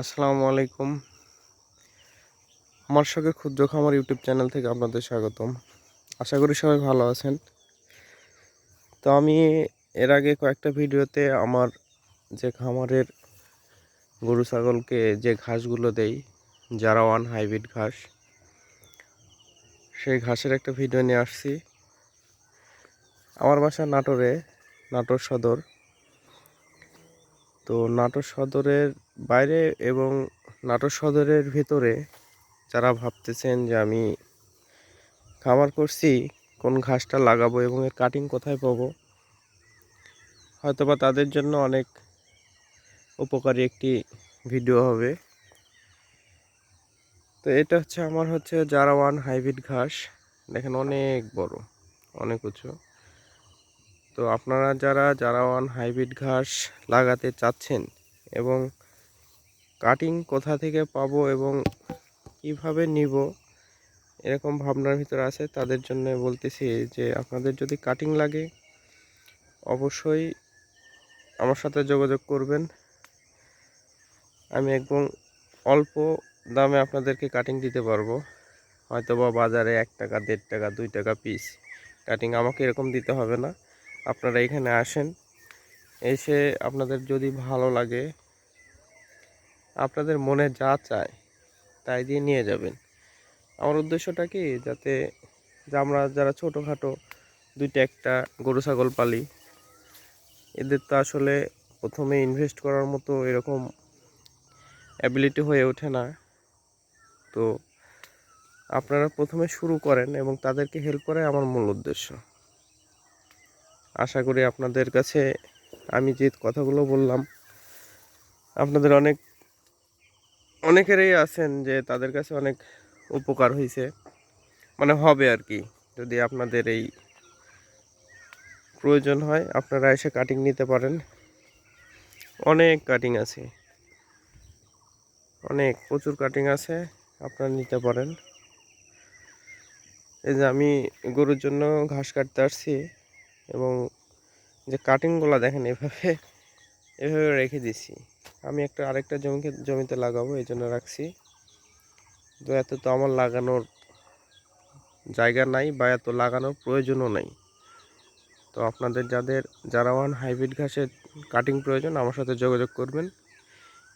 আসসালামু আলাইকুম। আমার সঙ্গে ক্ষুদ্র খামার ইউটিউব চ্যানেল থেকে আপনাদের স্বাগতম। আশা করি সবাই ভালো আছেন। তো আমি এর আগে কয়েকটা ভিডিওতে আমার যে খামারের গরু, ছাগলকে যে ঘাসগুলো দেই, যারা ওয়ান হাইব্রিড ঘাস, সেই ঘাসের একটা ভিডিও নিয়ে আসছি। আমার বাসা নাটোরে, নাটোর সদর। তো নাটোর সদরের বাইরে এবং নাটোর সদরের ভিতরে যারা ভাবতেছেন যে আমি খামার করছি, কোন ঘাসটা লাগাবো এবং এর কাটিং কোথায় পাবো, হয়তোবা তাদের জন্য অনেক উপকারী একটি ভিডিও হবে। তো এটা হচ্ছে, আমার হচ্ছে যারা ওয়ান হাইব্রিড ঘাস। দেখেন অনেক বড়, অনেক উঁচু। তো আপনারা যারা যারা ওয়ান হাইব্রিড ঘাস লাগাতে চাচ্ছেন এবং কাটিং কোথা থেকে পাবো এবং কীভাবে নিব, এরকম ভাবনার ভিতরে আছে, তাদের জন্য বলতেছি যে আপনাদের যদি কাটিং লাগে, অবশ্যই আমার সাথে যোগাযোগ করবেন। আমি একদম অল্প দামে আপনাদেরকে কাটিং দিতে পারব। হয়তো বা বাজারে এক টাকা, দেড় টাকা, দুই টাকা পিস কাটিং আমাকে এরকম দিতে হবে না। আপনারা এখানে আসেন। এসে আপনাদের যদি ভালো লাগে, আপনাদের মনে যা চায়, তাই দিয়ে নিয়ে যাবেন। আমার উদ্দেশ্যটা কি? যাতে আমরা যারা ছোটোখাটো দুইটা একটা গরু, ছাগল পালি, এদের তো আসলে প্রথমে ইনভেস্ট করার মতো এরকম অ্যাবিলিটি হয়ে ওঠে না। তো আপনারা প্রথমে শুরু করেন এবং তাদেরকে হেল্প করে আমার মূল উদ্দেশ্য। আশা করি আপনাদের কাছে আমি যে কথাগুলো বললাম, আপনাদের অনেক, অনেকেরই আছেন যে তাদের কাছে অনেক উপকার হয়েছে মানে হবে আর কি, যদি আপনাদের এই প্রয়োজন হয়, আপনারা এসে কাটিং নিতে পারেন। অনেক কাটিং আছে। অনেক, প্রচুর কাটিং আছে, আপনারা নিতে পারেন। এই যে আমি গরুর জন্য ঘাস কাটতে আসছি। এবং যে কাটিংগুলো দেখেন, এভাবে এভাবে রেখে দিছি। আমি একটা, আরেকটা জমিকে, জমিতে লাগাবো এই জন্য রাখছি। তো এত তো আমার লাগানোর জায়গা নাই বা এত লাগানোর প্রয়োজনও নাই। তো আপনাদের যাদের, যারা ওয়ান হাইব্রিড ঘাসের কাটিং প্রয়োজন, আমার সাথে যোগাযোগ করবেন।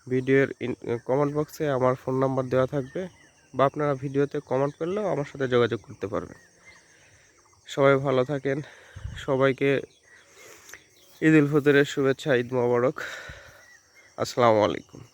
ভিডিওর কমেন্ট বক্সে আমার ফোন নাম্বার দেওয়া থাকবে বা আপনারা ভিডিওতে কমেন্ট করলেও আমার সাথে যোগাযোগ করতে পারবেন। সবাই ভালো থাকেন। সবাইকে ঈদ উল ফিতরের শুভেচ্ছা ঈদ মোবারক। আসসালামু আলাইকুম।